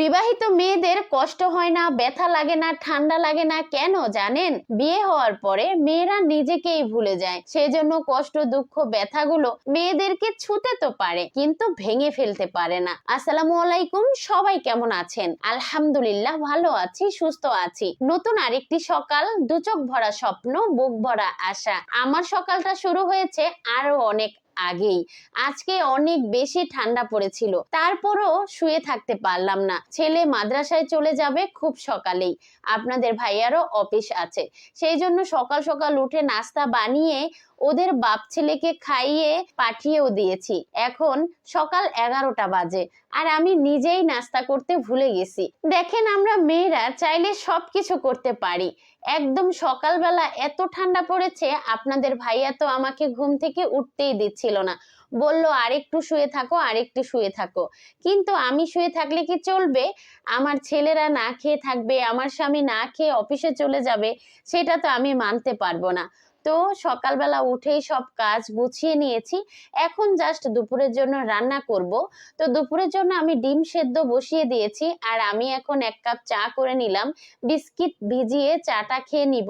বিবাহিত মেয়েদের কষ্ট হয় না, ব্যথা লাগে না, ঠান্ডা লাগে না, কেন জানেন? বিয়ে হওয়ার পরে মেয়েরা নিজেকেই ভুলে যায়। সেজন্য কষ্ট, দুঃখ, ব্যথাগুলো মেয়েদেরকে ছুতে তো পারে, কিন্তু ভেঙে ফেলতে পারে না। আসসালামু আলাইকুম, সবাই কেমন আছেন? আলহামদুলিল্লাহ ভালো আছি, সুস্থ আছি। নতুন আরেকটি সকাল, দুচোখ ভরা স্বপ্ন, বুক ভরা আশা। আমার সকালটা শুরু হয়েছে আরও অনেক আগেই। আজকে অনেক বেশি ঠান্ডা পড়েছিল। তারপরও শুয়ে থাকতে পারলাম না। ছেলে মাদ্রাসায় চলে যাবে খুব সকালেই। আপনাদের ভাইয়ারও অফিস আছে। সেই জন্য সকাল সকাল উঠে নাস্তা বানিয়ে ওদের বাপ ছেলেকে খাইয়ে পাঠিয়েও দিয়েছি। এখন সকাল এগারোটা বাজে আর আমি নিজেই নাস্তা করতে ভুলে গেছি। দেখেন আমরা মেয়েরা চাইলে সবকিছু করতে পারি। একদম সকালবেলা এত ঠান্ডা পড়েছে, আপনাদের ভাইয়া তো আমাকে ঘুম থেকে উঠতেই দিচ্ছিল না। বলল, আরেকটু শুয়ে থাকো, আরেকটু শুয়ে থাকো। কিন্তু আমি শুয়ে থাকলে কি চলবে? আমার ছেলেরা না খেয়ে থাকবে, আমার স্বামী না খেয়ে অফিসে চলে যাবে, সেটা তো আমি মানতে পারব না। তো সকালবেলা উঠেই সব কাজ গুছিয়ে নিয়েছি। এখন জাস্ট দুপুরের জন্য রান্না করব। তো দুপুরের জন্য আমি ডিম সেদ্ধ বসিয়ে দিয়েছি আর আমি এখন এক কাপ চা করে নিলাম। বিস্কিট ভিজিয়ে চাটা খেয়ে নিব।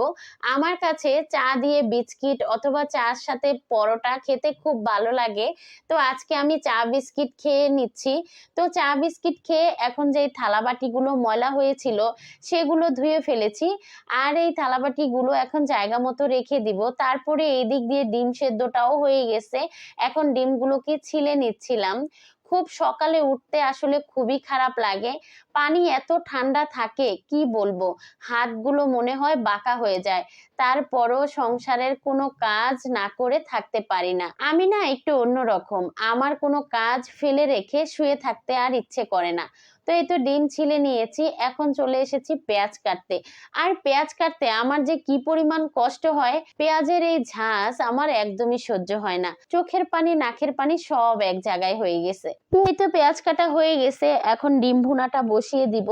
আমার কাছে চা দিয়ে বিস্কিট অথবা চার সাথে পরোটা খেতে খুব ভালো লাগে। তো আজকে আমি চা বিস্কিট খেয়ে নিচ্ছি। তো চা বিস্কিট খেয়ে এখন যে থালাবাটিগুলো ময়লা হয়েছিল সেগুলো ধুয়ে ফেলেছি। আর এই থালাবাটিগুলো এখন জায়গা মতো রেখে দিব। তারপরে এই দিক দিয়ে ডিম সেদ্ধটাও হয়ে গেছে। এখন ডিমগুলোকে ছিলে নিচ্ছিলাম। খুব সকালে উঠতে আসলে খুবই খারাপ লাগে। পানি এত ঠান্ডা থাকে, কি বলব? হাতগুলো মনে হয় বাঁকা হয়ে যায়। তারপরও সংসারের কোনো কাজ না করে থাকতে পারি না। আমি না একটু অন্যরকম। আমার কোনো কাজ ফেলে রেখে শুয়ে থাকতে আর ইচ্ছে করে না। তো এই তো ডিম ছিলে নিয়েছি, এখন চলে এসেছি পেঁয়াজ কাটতে। আর পেঁয়াজ কাটতে আমার যে কি পরিমাণ কষ্ট হয়, পেঁয়াজের এই ঝাঁস আমার একদমই সহ্য হয় না। চোখের পানি, নাকের পানি সব এক জায়গায় হয়ে গেছে। তো পেঁয়াজ কাটা হয়ে গেছে, এখন ডিম ভুনাটা বসিয়ে দিব।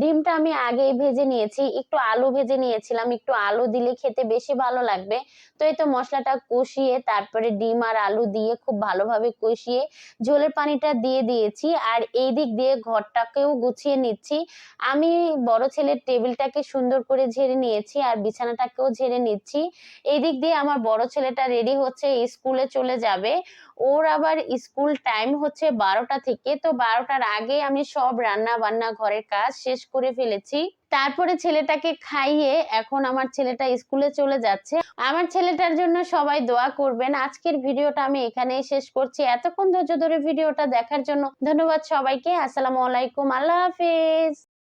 ডিমটা আমি আগেই ভেজে নিয়েছি, একটু আলু ভেজে নিয়েছিলাম, একটু আলু দিলে খেতে বেশি ভালো লাগবে। তো এই তো মশলাটা কষিয়ে, তারপরে ডিম আর আলু দিয়ে খুব ভালোভাবে কষিয়ে ঝোলের পানিটা দিয়ে দিয়েছি। আর এই দিক দিয়ে ঘরটাকেও গুছিয়ে নিচ্ছি। আমি বড় ছেলের টেবিলটাকে সুন্দর করে ঝেড়ে নিয়েছি আর বিছানাটাকেও ঝেড়ে নিচ্ছি। এই দিক দিয়ে আমার বড় ছেলেটা রেডি হচ্ছে স্কুলে চলে যাবে। ওর আবার স্কুল টাইম হচ্ছে বারোটা থেকে তো বারোটার আগে আমি সব রান্না বান্না ঘরের কাজ শেষ করে ফেলেছি। তারপরে ছেলেটাকে খাইয়ে এখন আমার ছেলেটা স্কুলে চলে যাচ্ছে। আমার ছেলেটার জন্য সবাই দোয়া করবেন। আজকের ভিডিওটা আমি এখানেই শেষ করছি। এতক্ষণ ধৈর্য ধরে ভিডিওটা দেখার জন্য ধন্যবাদ সবাইকে। আসসালামু আলাইকুম। আল্লাহ হাফেজ।